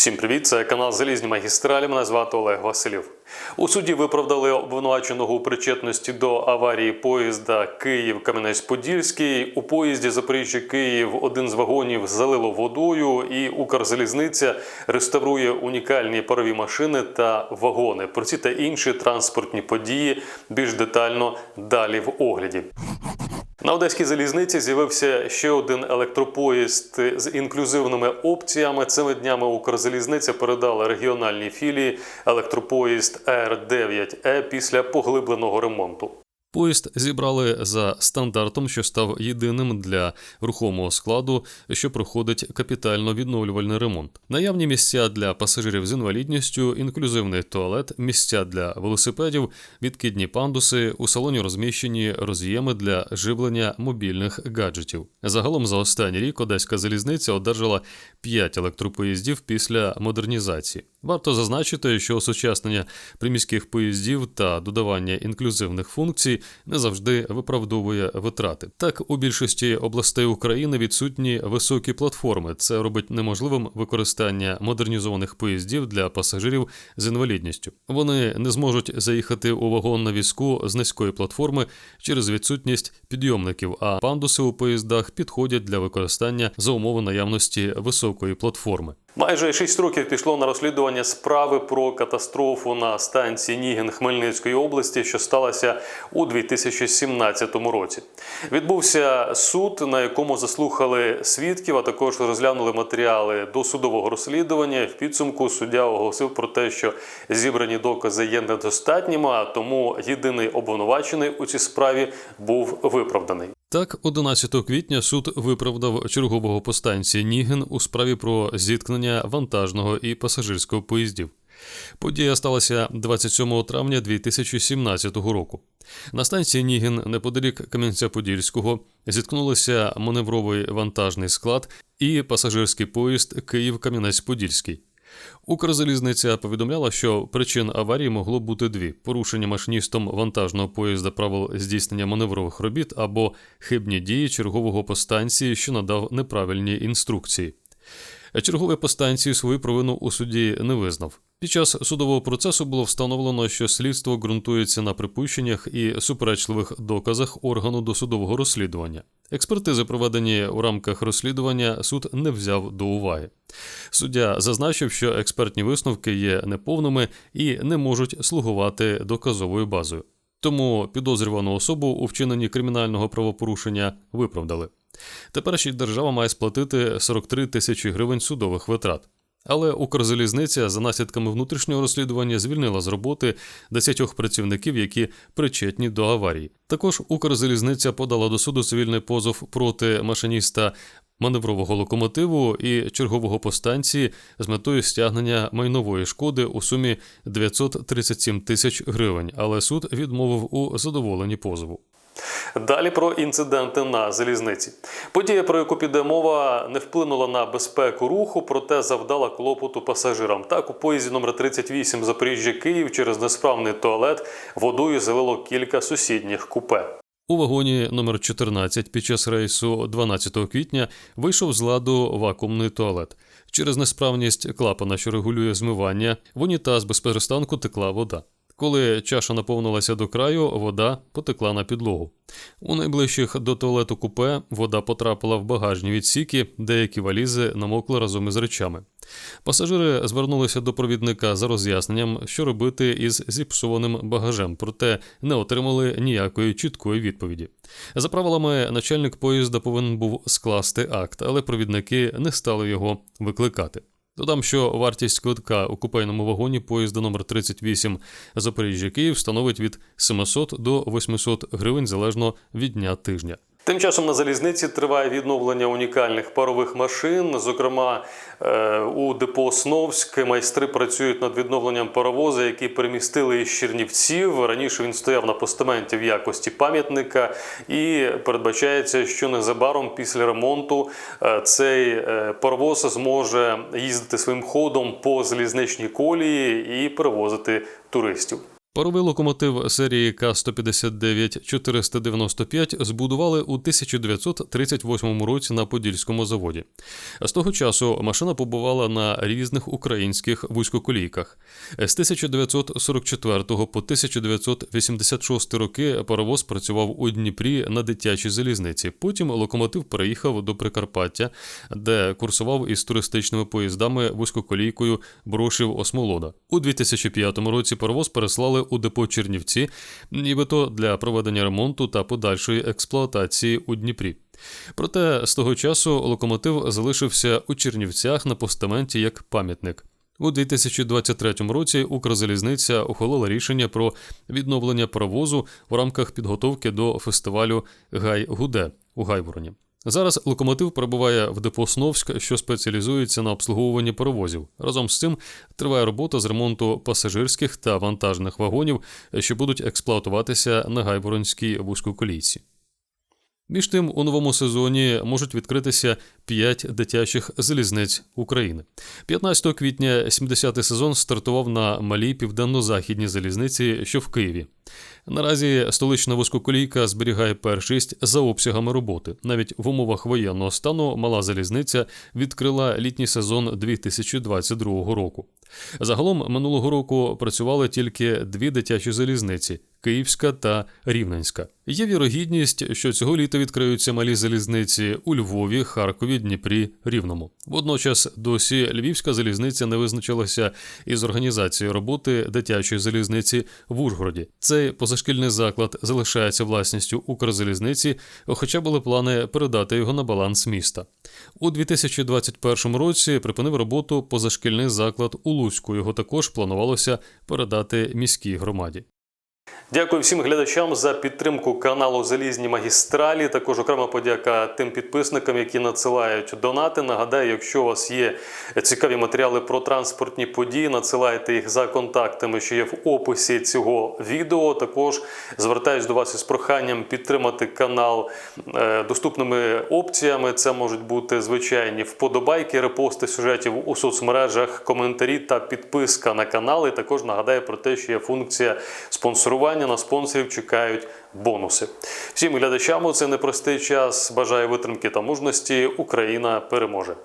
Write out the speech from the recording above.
Всім привіт! Це канал Залізні магістралі. Мене звати Олег Василів. У суді виправдали обвинуваченого у причетності до аварії поїзда Київ Кам'янець-Подільський. У поїзді Запоріжжя Київ один з вагонів залило водою, і Укрзалізниця реставрує унікальні парові машини та вагони. Про ці та інші транспортні події більш детально далі в огляді. На одеській залізниці з'явився ще один електропоїзд з інклюзивними опціями. Цими днями Укрзалізниця передала регіональній філії електропоїзд Р9Е після поглибленого ремонту. Поїзд зібрали за стандартом, що став єдиним для рухомого складу, що проходить капітально-відновлювальний ремонт. Наявні місця для пасажирів з інвалідністю, інклюзивний туалет, місця для велосипедів, відкидні пандуси, у салоні розміщені роз'єми для живлення мобільних гаджетів. Загалом за останній рік Одеська залізниця одержала 5 електропоїздів після модернізації. Варто зазначити, що осучаснення приміських поїздів та додавання інклюзивних функцій не завжди виправдовує витрати. Так, у більшості областей України відсутні високі платформи. Це робить неможливим використання модернізованих поїздів для пасажирів з інвалідністю. Вони не зможуть заїхати у вагон на візку з низької платформи через відсутність підйомників, а пандуси у поїздах підходять для використання за умови наявності високої платформи. Майже 6 років пішло на розслідування справи про катастрофу на станції Нігін Хмельницької області, що сталася у 2017 році. Відбувся суд, на якому заслухали свідків, а також розглянули матеріали до судового розслідування. В підсумку суддя оголосив про те, що зібрані докази є недостатніми, а тому єдиний обвинувачений у цій справі був виправданий. Так, 11 квітня суд виправдав чергового по станції Нігін у справі про зіткнення вантажного і пасажирського поїздів. Подія сталася 27 травня 2017 року. На станції Нігін, неподалік Кам'янця-Подільського, зіткнулися маневровий вантажний склад і пасажирський поїзд Київ-Кам'янець-Подільський. Укрзалізниця повідомляла, що причин аварії могло бути дві: порушення машиністом вантажного поїзда правил здійснення маневрових робіт або хибні дії чергового по станції, що надав неправильні інструкції. Черговий по станції свою провину у суді не визнав. Під час судового процесу було встановлено, що слідство ґрунтується на припущеннях і суперечливих доказах органу досудового розслідування. Експертизи, проведені у рамках розслідування, суд не взяв до уваги. Суддя зазначив, що експертні висновки є неповними і не можуть слугувати доказовою базою. Тому підозрювану особу у вчиненні кримінального правопорушення виправдали. Тепер ще держава має сплатити 43 тисячі гривень судових витрат. Але Укрзалізниця за наслідками внутрішнього розслідування звільнила з роботи 10 працівників, які причетні до аварії. Також Укрзалізниця подала до суду цивільний позов проти машиніста маневрового локомотиву і чергового по станції з метою стягнення майнової шкоди у сумі 937 тисяч гривень. Але суд відмовив у задоволенні позову. Далі про інциденти на залізниці. Подія, про яку піде мова, не вплинула на безпеку руху, проте завдала клопоту пасажирам. Так, у поїзді номер 38 Запоріжжя Київ через несправний туалет водою залило кілька сусідніх купе. У вагоні номер 14 під час рейсу 12 квітня вийшов з ладу вакуумний туалет. Через несправність клапана, що регулює змивання, в унітаз без перестанку текла вода. Коли чаша наповнилася до краю, вода потекла на підлогу. У найближчих до туалету купе вода потрапила в багажні відсіки, деякі валізи намокли разом із речами. Пасажири звернулися до провідника за роз'ясненням, що робити із зіпсованим багажем, проте не отримали ніякої чіткої відповіді. За правилами, начальник поїзда повинен був скласти акт, але провідники не стали його викликати. Додам, що вартість квитка у купейному вагоні поїзда номер 38 Запоріжжя Київ становить від 700 до 800 гривень залежно від дня тижня. Тим часом на залізниці триває відновлення унікальних парових машин. Зокрема, е, у депо Сновськ майстри працюють над відновленням паровоза, який перемістили із Чернівців. Раніше він стояв на постаменті в якості пам'ятника, і передбачається, що незабаром після ремонту е, цей е, паровоз зможе їздити своїм ходом по залізничній колії і перевозити туристів. Паровий локомотив серії К-159-495 збудували у 1938 році на Подільському заводі. З того часу машина побувала на різних українських вузькоколійках. З 1944 по 1986 роки паровоз працював у Дніпрі на дитячій залізниці. Потім локомотив переїхав до Прикарпаття, де курсував із туристичними поїздами вузькоколійкою Брошів Осмолода. У 2005 році паровоз переслали у депо Чернівці, нібито для проведення ремонту та подальшої експлуатації у Дніпрі. Проте з того часу локомотив залишився у Чернівцях на постаменті як пам'ятник. У 2023 році Укрзалізниця ухвалила рішення про відновлення паровозу в рамках підготовки до фестивалю Гай Гуде у Гайвороні. Зараз локомотив перебуває в депо Сновськ, що спеціалізується на обслуговуванні паровозів. Разом з цим триває робота з ремонту пасажирських та вантажних вагонів, що будуть експлуатуватися на Гайворонській вузькоколійці. Між тим, у новому сезоні можуть відкритися 5 дитячих залізниць України. 15 квітня 70-й сезон стартував на малій південно-західній залізниці, що в Києві. Наразі столична вузькоколійка зберігає першість за обсягами роботи. Навіть в умовах воєнного стану мала залізниця відкрила літній сезон 2022 року. Загалом минулого року працювали тільки дві дитячі залізниці Київська та Рівненська. Є вірогідність, що цього літа відкриються малі залізниці у Львові, Харкові, Дніпрі, Рівному. Водночас досі Львівська залізниця не визначилася із організацією роботи дитячої залізниці в Ужгороді. Цей позашкільний заклад залишається власністю Укрзалізниці, хоча були плани передати його на баланс міста. У 2021 році припинив роботу позашкільний заклад у Луцьку. Його також планувалося передати міській громаді. Дякую всім глядачам за підтримку каналу Залізні магістралі. Також окрема подяка тим підписникам, які надсилають донати. Нагадаю, якщо у вас є цікаві матеріали про транспортні події, надсилайте їх за контактами, що є в описі цього відео. Також звертаюсь до вас із проханням підтримати канал е, доступними опціями. Це можуть бути звичайні вподобайки, репости сюжетів у соцмережах, коментарі та підписка на канал. І також нагадаю про те, що є функція спонсорування чекування на спонсорів чекають бонуси. Всім глядачам у цей непростий час. Бажаю витримки та мужності. Україна переможе.